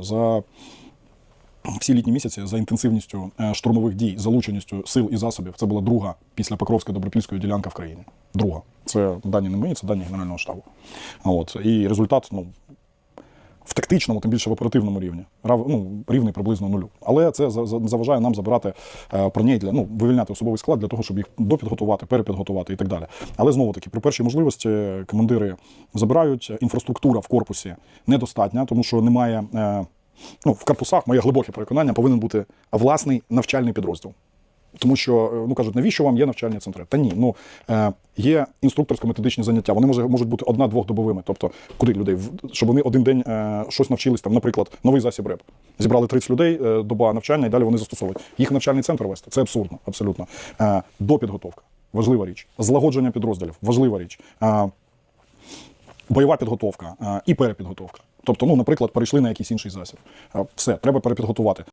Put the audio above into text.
за всі літні місяці за інтенсивністю е, штурмових дій, залученістю сил і засобів. Це була друга після Покровської добропільської ділянка в країні. Друга. Це дані не мої, це дані Генерального штабу. От. І результат, ну. Тактичному, тим більше в оперативному рівні, ну, рівний приблизно нулю. Але це за- за- заважає нам забирати е, броней для ну, вивільняти особовий склад для того, щоб їх допідготувати, перепідготувати і так далі. Але знову таки, при першій можливості командири забирають. Інфраструктура в корпусі недостатня, тому що немає. Е, ну, в корпусах моє глибоке переконання повинен бути власний навчальний підрозділ. Тому що е, ну кажуть, навіщо вам є навчальні центри? Та ні, ну е, є інструкторсько-методичні заняття. Вони може, можуть бути одна-двохдобовими. Тобто, куди людей, щоб вони один день е, щось навчились, там, наприклад, новий засіб РЕП. Зібрали 30 людей, доба навчання, і далі вони застосовують. Їх навчальний центр вести. Це абсурдно, абсолютно. Допідготовка важлива річ. Злагодження підрозділів важлива річ. Бойова підготовка і перепідготовка. Тобто, ну, наприклад, перейшли на якийсь інший засіб. Все, треба перепідготувати.